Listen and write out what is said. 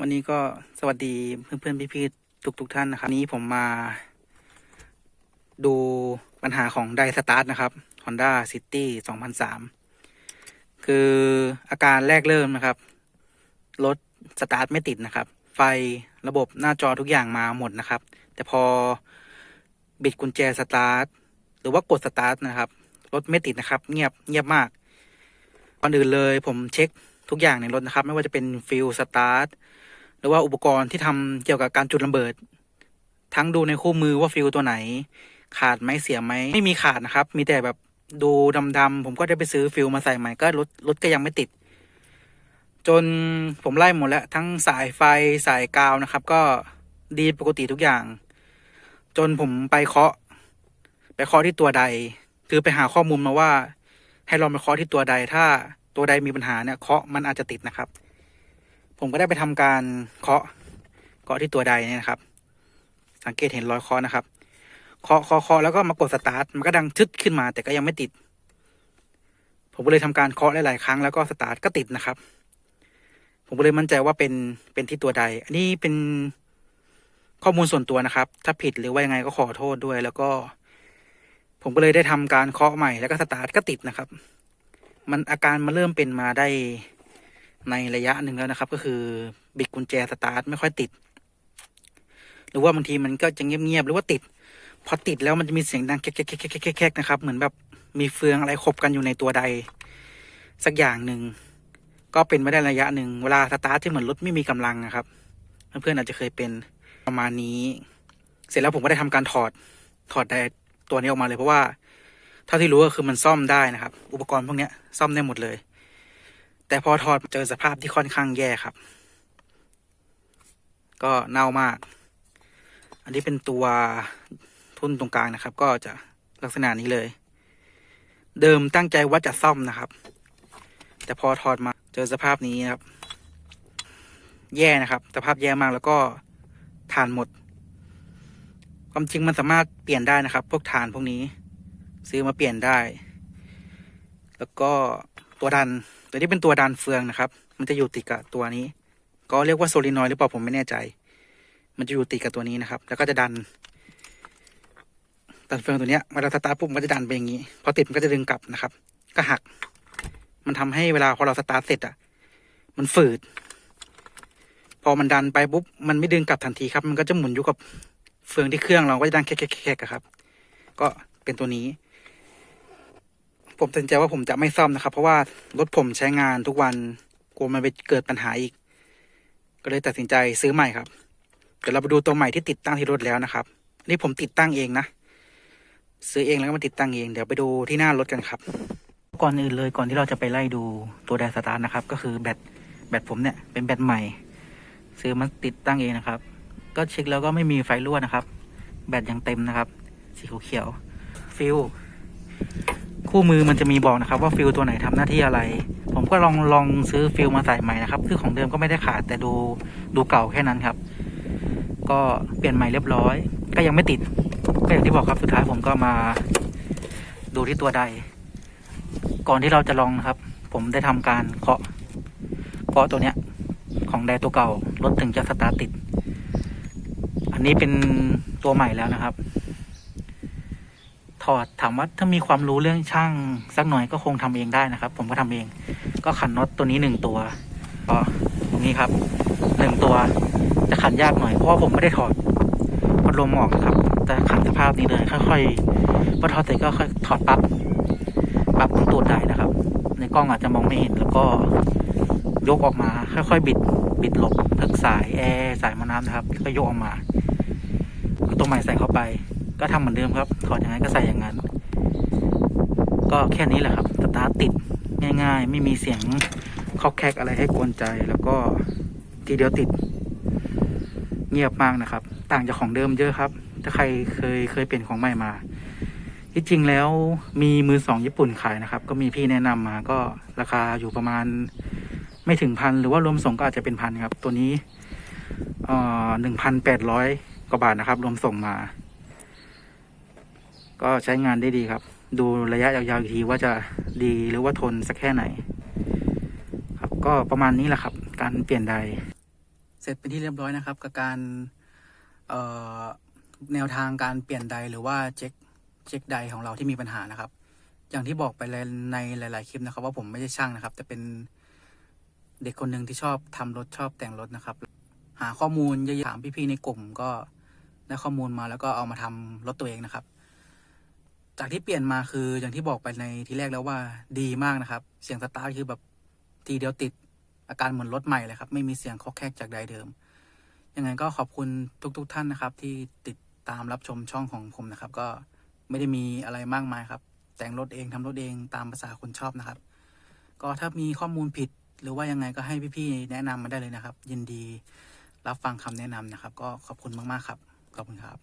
วันนี้ก็สวัสดีเพื่อนๆพี่ๆทุกๆท่านนะครับนนี้ผมมา ดูปัญหาของไดสตาร์ทนะครับ Honda City 2003 คืออาการแรกเริ่มนะครับ รถสตาร์ทไม่ติดนะครับ ไฟระบบหน้าจอทุกอย่างมาหมดนะครับ แต่พอบิดกุญแจสตาร์ทหรือว่ากดสตาร์ทนะครับ รถไม่ติดนะครับ เงียบเงียบมากก่อนอื่นเลยผมเช็ค ทุกอย่างในรถนะครับ ไม่ว่าจะเป็นฟิลสตาร์ทหรือว่าอุปกรณ์ที่ทำเกี่ยวกับการจุดระเบิด ทั้งดูในคู่มือว่าฟิลตัวไหน ขาดไหมเสียไหมไม่มีขาดนะครับ มีแต่แบบดูดำๆผมก็ได้ไปซื้อฟิลมาใส่ใหม่ก็รถรถก็ยังไม่ติด จนผมไล่หมดแล้วทั้งสายไฟสายกาวนะครับ ก็ดีปกติทุกอย่าง จนผมไปเคาะ ไปเคาะที่ตัวใด คือไปหาข้อมูลมาว่า ให้ลองไปเคาะที่ตัวใดถ้า ตัวใดมีปัญหาเนี่ยเคาะมันอาจจะติดนะครับ ผมก็ได้ไปทำการเคาะเคาะที่ตัวใดเนี่ยนะครับ สังเกตเห็นรอยเคาะนะครับเคาะเคาะเคาะแล้วก็มากดสตาร์ทมันก็ดังชึดขึ้นมา แต่ก็ยังไม่ติด ผมก็เลยทำการเคาะหลายๆครั้งแล้วก็สตาร์ทก็ติดนะครับ ผมก็เลยมั่นใจว่าเป็นเป็นที่ตัวใด อันนี้เป็นข้อมูลส่วนตัวนะครับ ถ้าผิดหรือว่ายังไงก็ขอโทษด้วย แล้วก็ ผมก็เลยได้ทำการเคาะใหม่แล้วก็สตาร์ทก็ติดนะครับ มันอาการมันเริ่มเป็นมาได้ในระยะหนึ่งแล้วนะครับ ก็คือบิดกุญแจสตาร์ทไม่ค่อยติด หรือว่าบางทีมันก็จะเงียบๆหรือว่าติด พอติดแล้วมันจะมีเสียงดังแก๊กๆๆๆๆนะครับ เหมือนแบบมีเฟืองอะไรขบกันอยู่ในตัวใด สักอย่างหนึ่งก็เป็นไม่ได้ระยะหนึ่งเวลาสตาร์ทที่เหมือนรถไม่มีกำลังนะครับ เพื่อนๆอาจจะเคยเป็นประมาณนี้ เสร็จแล้วผมก็ได้ทำการถอดถอดไดตัวนี้ออกมาเลยเพราะว่า เท่าที่รู้ก็คือมันซ่อมได้นะครับ อุปกรณ์พวกนี้ซ่อมได้หมดเลย แต่พอถอดเจอสภาพที่ค่อนข้างแย่ครับ ก็เน่ามาก อันนี้เป็นตัวทุ่นตรงกลางนะครับ ก็จะลักษณะนี้เลย เดิมตั้งใจว่าจะซ่อมนะครับ แต่พอถอดมาเจอสภาพนี้นะครับ แย่นะครับ สภาพแย่มากแล้วก็ฐานหมด ความจริงมันสามารถเปลี่ยนได้นะครับ พวกฐานพวกนี้ ซื้อมาเปลี่ยนได้ แล้วก็ตัวดัน ตัวนี้เป็นตัวดันเฟืองนะครับ มันจะอยู่ติดกับตัวนี้ ก็เรียกว่าโซลินอยหรือเปล่าผมไม่แน่ใจ มันจะอยู่ติดกับตัวนี้นะครับ แล้วก็จะดัน ดันเฟืองตัวเนี้ยเวลาสตาร์ทปุ๊บมันก็จะดันไปอย่างนี้ พอติดมันก็จะดึงกลับนะครับ ก็หัก มันทำให้เวลาพอเราสตาร์ทเสร็จอะ มันฝืด พอมันดันไปปุ๊บ มันไม่ดึงกลับทันทีครับ มันก็จะหมุนอยู่กับเฟืองที่เครื่องเราก็จะดังแคกๆๆๆครับ ก็เป็นตัวนี้ ผมตัดสินใจว่าผมจะไม่ซ่อมนะครับ เพราะว่ารถผมใช้งานทุกวันกลัวมันไปเกิดปัญหาอีก ก็เลยตัดสินใจซื้อใหม่ครับเดี๋ยวเราไปดูตัวใหม่ที่ติดตั้งที่รถแล้วนะครับนี่ผมติดตั้งเองนะซื้อเองแล้วก็มาติดตั้งเองเดี๋ยวไปดูที่หน้ารถกันครับ ก่อนอื่นเลยก่อนที่เราจะไปไล่ดูตัวแดนสตาร์นะครับ ก็คือแบตแบตผมเนี่ยเป็นแบตใหม่ ซื้อมาติดตั้งเองนะครับ ก็เช็คแล้วก็ไม่มีไฟรั่วนะครับ แบตยังเต็มนะครับ สีเขียวฟิล คู่มือมันจะมีบอกนะครับ ว่าฟิลตัวไหนทำหน้าที่อะไร ผมก็ลองลองซื้อฟิลมาใส่ใหม่นะครับ คือของเดิมก็ไม่ได้ขาดแต่ดูดูเก่าแค่นั้นครับ ก็เปลี่ยนใหม่เรียบร้อย ก็ยังไม่ติดก็อย่างที่บอกครับสุดท้ายผมก็มาดูที่ตัวใด ก่อนที่เราจะลองนะครับ ผมได้ทำการเคาะเคาะตัวเนี้ย ของไดตัวเก่ารถถึงจะสตาร์ทติด อันนี้เป็นตัวใหม่แล้วนะครับ ถอดถามว่าถ้ามีความรู้เรื่องช่างสักหน่อยก็คงทำเองได้นะครับ ผมก็ทำเอง ก็ขันน็อตตัวนี้หนึ่งตัวก็ตรงนี้ครับหนึ่งตัวจะขันยากหน่อยเพราะผมไม่ได้ถอดพัดลมออกนะครับแต่ขันสภาพนี้เลยค่อยๆพอถอดเสร็จก็ค่อยถอดปั๊บปั๊บตรงตูดได้นะครับ ในกล้องอาจจะมองไม่เห็นแล้วก็ยกออกมา ค่อยๆ บิดบิดหลบทึกสายแอร์สายมอน้ำนะครับก็ยกออกมาเอาตัวใหม่ใส่เข้าไป ก็ทำเหมือนเดิมครับถอดอย่างนั้นก็ใส่อย่างนั้น ก็แค่นี้แหละครับสตาร์ทติดง่าย ๆ ไม่มีเสียงคอกแคกอะไรให้กวนใจแล้วก็ทีเดียวติด เงียบมากนะครับ ต่างจากของเดิมเยอะครับ ถ้าใครเคยเคยเปลี่ยนของใหม่มาที่จริงแล้วมีมือสองญี่ปุ่นขายนะครับ ก็มีพี่แนะนำมาก็ราคาอยู่ประมาณไม่ถึงพันหรือว่ารวมส่งก็อาจจะเป็นพันครับ ตัวนี้เอ่อหนึ่งพันแปดร้อยกว่าบาทนะครับ รวมส่งมา ก็ใช้งานได้ดีครับ ดูระยะยาวๆอีกทีว่าจะดีหรือว่าทนสักแค่ไหน ครับก็ประมาณนี้แหละครับ การเปลี่ยนไดเสร็จเป็นที่เรียบร้อยนะครับ กับการแนวทางการเปลี่ยนไดหรือว่าเช็คเช็คไดของเราที่มีปัญหานะครับ อย่างที่บอกไปในหลาย ๆ คลิปนะครับ ว่าผมไม่ใช่ช่างนะครับ แต่เป็นเด็กคนหนึ่งที่ชอบทำรถชอบแต่งรถนะครับ หาข้อมูลเยอะๆถามพี่ ๆ ในกลุ่มก็ได้ข้อมูลมาแล้วก็เอามาทำรถตัวเองนะครับ จากที่เปลี่ยนมาคืออย่างที่บอกไปในทีแรกแล้วว่าดีมากนะครับ เสียงสตาร์ทคือแบบทีเดียวติดอาการเหมือนรถใหม่เลยครับ ไม่มีเสียงคอกแคกจากใดเดิม ยังไงก็ขอบคุณทุกๆท่านนะครับ ที่ติดตามรับชมช่องของผมนะครับ ก็ไม่ได้มีอะไรมากมายครับ แต่งรถเองทำรถเองตามภาษาคนชอบนะครับ ก็ถ้ามีข้อมูลผิดหรือว่ายังไงก็ให้พี่ๆแนะนำมาได้เลยนะครับ ยินดีรับฟังคำแนะนำนะครับ ก็ขอบคุณมากๆครับขอบคุณครับ